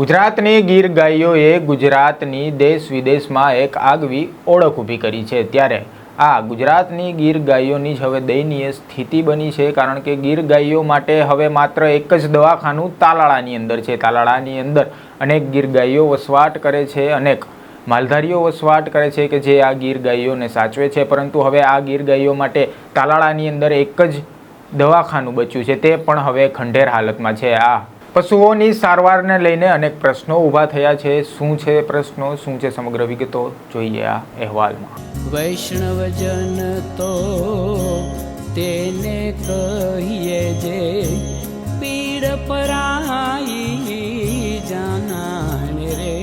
ગુજરાતની ગીર ગાયોએ ગુજરાતની દેશ વિદેશમાં એક આગવી ઓળખ ઊભી કરી છે. ત્યારે આ ગુજરાતની ગીર ગાયોની જ હવે દયનીય સ્થિતિ બની છે, કારણ કે ગીર ગાયો માટે હવે માત્ર એક જ દવાખાનું તાલાળાની અંદર છે. તાલાળાની અંદર અનેક ગીર ગાયો વસવાટ કરે છે, અનેક માલધારીઓ વસવાટ કરે છે કે જે આ ગીર ગાયોને સાચવે છે. પરંતુ હવે આ ગીર ગાયો માટે તાલાળાની અંદર એક જ દવાખાનું બચ્યું છે. તે પણ હવે ખંડેર હાલતમાં છે. આ પશુઓની સારવારને લઈને અનેક પ્રશ્નો ઊભા થયા છે. શું છે પ્રશ્નો? શું છે સમગ્ર વિગતો? જોઈએ આ અહેવાલમાં. વૈષ્ણવજન તો તેને કહીએ જે પીડ પરાઈ જાનાને રે.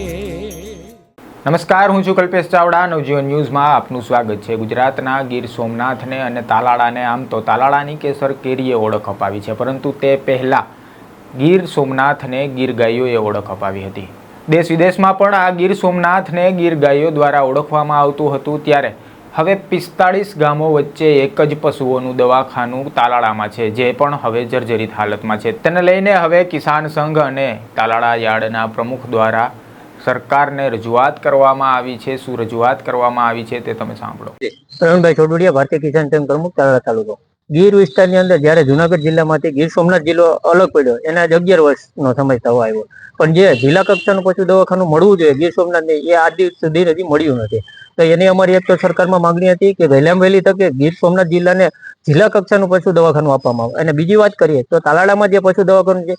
નમસ્કાર હું છું કલ્પેશ ચાવડા. નવજીવન ન્યૂઝમાં આપનું સ્વાગત છે. ગુજરાતના ગીર સોમનાથને અને તાલાળાને આમ તો તાલાળાની કેસર કેરીએ ઓળખ અપાવી છે પરંતુ તે પહેલાં ગીર સોમનાથને ગીર ગાયોએ ઓળખ અપાવી હતી. દેશ વિદેશમાં પણ આ ગીર સોમનાથને ગીર ગાયો દ્વારા ઓળખવામાં આવતું હતું ત્યારે હવે પિસ્તાળીસ ગામો વચ્ચે એક જ પશુઓનું દવાખાનું તાલાળામાં છે, જે પણ હવે જર્જરિત હાલતમાં છે. તેને લઈને હવે કિસાન સંઘ અને તાલાળા યાર્ડના પ્રમુખ દ્વારા સરકારને રજૂઆત કરવામાં આવી છે. શું રજૂઆત કરવામાં આવી છે તે તમે સાંભળો. પ્રવીણભાઈ છોડુડિયા ભારતીય કિસાન સંઘ પ્રમુખ, તાલાળા તાલુકો. ગીર વિસ્તારની અંદર જ્યારે જુનાગઢ જિલ્લામાંથી ગીર સોમનાથ જિલ્લો અલગ પડ્યો, એના જ અગિયાર વર્ષનો સમય થવા આવ્યો. પણ જે જિલ્લા કક્ષાનું પશુ દવાખાનું મળવું જોઈએ, ગીર સોમનાથને, એ આજ સુધી હજી મળ્યું નથી. તો એની અમારી એક તો સરકારમાં માંગણી હતી કે વહેલામાં વહેલી તકે ગીર સોમનાથ જિલ્લાને જિલ્લા કક્ષાનું પશુ દવાખાનું આપવામાં આવે. અને બીજી વાત કરીએ તો તાલાડામાં જે પશુ દવાખાનું છે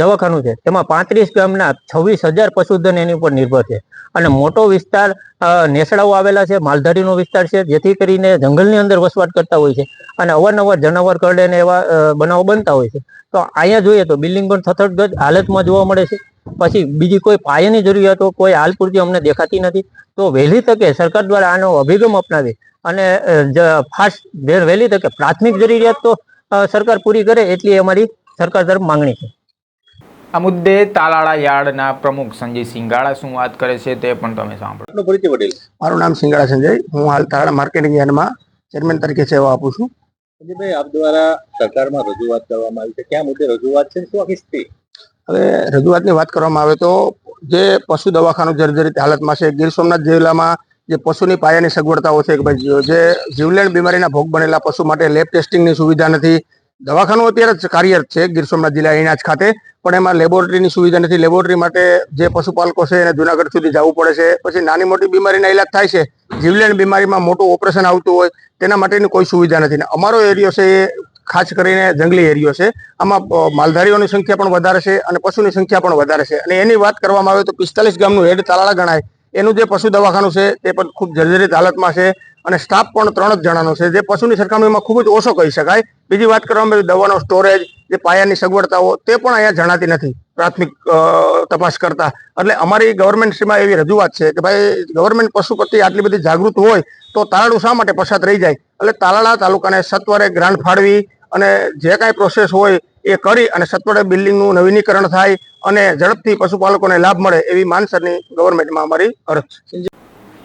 દવાખાનું છે. તેમાં પાંત્રીસ ગામના છવ્વીસ હજાર પશુધન એની ઉપર નિર્ભર છે. અને મોટો વિસ્તાર નેસડાઓ આવેલા છે, માલધારીનો વિસ્તાર છે, જેથી કરીને જંગલની અંદર વસવાટ કરતા હોય છે અને અવારનવાર જનાવર કરડે ને એવા બનાવો બનતા હોય છે. તો અહીંયા જોઈએ તો બિલ્ડિંગ પણ થથડગજ હાલતમાં જોવા મળે છે. પછી બીજી કોઈ પાયાની જરૂરિયાતો કોઈ હાલ પૂરતી અમને દેખાતી નથી. તો વહેલી તકે સરકાર દ્વારા આનો અભિગમ અપનાવી અને ફાસ્ટ વહેલી તકે પ્રાથમિક જરૂરિયાત તો સરકાર પૂરી કરે એટલી અમારી સરકાર તરફ માંગણી છે. આ મુદ્દે તાલાળા યાર્ડના પ્રમુખ સંજય સિંગાળા શું વાત કરે છે તે પણ તમે સાંભળો. પરિચય વડીલ. મારું નામ સિંગાળા સંજય. હું હાલ તાલાળા માર્કેટિંગ યાર્ડમાં ચેરમેન તરીકે સેવા આપું છું. સંજયભાઈ આપ દ્વારા સરકારમાં રજૂઆત કરવામાં આવી છે. કયા મુદ્દે રજૂઆત છે? શું આખી સ્થિતિ હવે રજૂઆતની વાત કરવામાં આવે તો જે પશુ દવાખાનું જર્જરિત હાલતમાં છે ગીર સોમનાથ જિલ્લામાં જે પશુની પાયાની સગવડતાઓ છે કે ભાઈ જે જીવલેણ બીમારીના ભોગ બનેલા પશુ માટે લેબ ટેસ્ટિંગની સુવિધા નથી. દવાખાનું અત્યારે જ કાર્યરત છે ગીર સોમનાથ જિલ્લા એનાજ જ ખાતે. પણ એમાં લેબોરેટરીની સુવિધા નથી. લેબોરેટરી માટે જે પશુપાલકો છે એને જુનાગઢ સુધી જવું પડે છે. પછી નાની મોટી બીમારીના ઇલાજ થાય છે. જીવલેણ બીમારીમાં મોટું ઓપરેશન આવતું હોય, તેના માટેની કોઈ સુવિધા નથી. ને અમારો એરિયો છે એ ખાસ કરીને જંગલી એરિયો છે. આમાં માલધારીઓની સંખ્યા પણ વધારે છે અને પશુની સંખ્યા પણ વધારે છે. અને એની વાત કરવામાં આવે તો પિસ્તાલીસ ગામનું હેડ તાલાળા ગણાય. એનું જે પશુ દવાખાનું છે, તે પણ ખૂબ જર્જરિત હાલતમાં છે અને સ્ટાફ પણ ત્રણ જ જણાનો છે. જે પશુની સરખામણીમાં ખૂબ જ ઓછો કહી શકાય. બીજી વાત કરવામાં આવે દવાનો સ્ટોરેજ જે પાયાની સગવડતાઓ તે પણ અહીંયા જણાતી નથી. પ્રાથમિક તપાસ કરતા. એટલે અમારી ગવર્મેન્ટશ્રીમાં એવી રજૂઆત છે કે ભાઈ ગવર્મેન્ટ પશુ પ્રત્યે આટલી બધી જાગૃત હોય તો તાલાળું શા માટે પસાત રહી જાય? એટલે તાલાળા તાલુકાને સત્વરે ગ્રાન્ટ ફાળવી અને જે કાંઈ પ્રોસેસ હોય એ કરી અને સત્વરે બિલ્ડિંગનું નવીનીકરણ થાય અને ઝડપથી પશુપાલકોને લાભ મળે એવી માનસરની ગવર્મેન્ટમાં અમારી અરજ છે.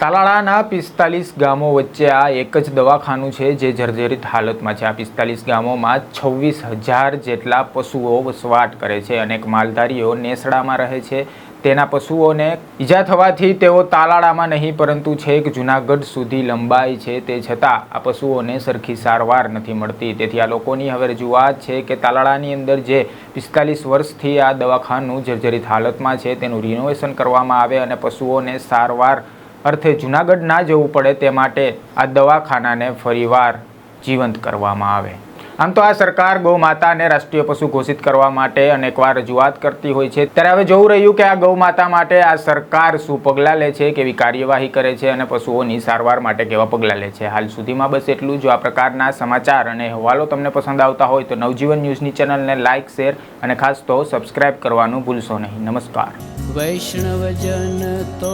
તાલાળાના પિસ્તાલીસ ગામો વચ્ચે આ એક જ દવાખાનું છે જે જર્જરિત હાલતમાં છે. આ પિસ્તાલીસ ગામોમાં છવ્વીસ હજાર જેટલા પશુઓ વસવાટ કરે છે. અનેક માલધારીઓ નેસડામાં રહે છે. તેના પશુઓને ઈજા થવાથી તેઓ તાલાળામાં નહીં, પરંતુ છેક જુનાગઢ સુધી લંબાય છે. તે છતાં આ પશુઓને સરખી સારવાર નથી મળતી. તેથી આ લોકોની હવે રજૂઆત છે કે તાલાળાની અંદર જે પિસ્તાલીસ વર્ષથી આ દવાખાનું જર્જરિત હાલતમાં છે, તેનું રિનોવેશન કરવામાં આવે અને પશુઓને સારવાર અર્થે જૂનાગઢ ના જવું પડે તે માટે આ દવાખાનાને ફરીવાર જીવંત કરવામાં આવે. આમ તો આ સરકાર ગૌ માતાને રાષ્ટ્રીય પશુ ઘોષિત કરવા માટે અનેકવાર રજૂઆત કરતી હોય છે. ત્યારે હવે જોવું રહ્યું કે આ ગૌ માતા માટે આ સરકાર શું પગલાં લે છે, કેવી કાર્યવાહી કરે છે અને પશુઓની સારવાર માટે કેવા પગલાં લે છે. હાલ સુધીમાં બસ એટલું જો. આ પ્રકારના સમાચાર અને અહેવાલો તમને પસંદ આવતા હોય તો નવજીવન ન્યૂઝની ચેનલને લાઇક, શેર અને ખાસ તો સબસ્ક્રાઇબ કરવાનું ભૂલશો નહીં. નમસ્કાર. વૈષ્ણવજન તો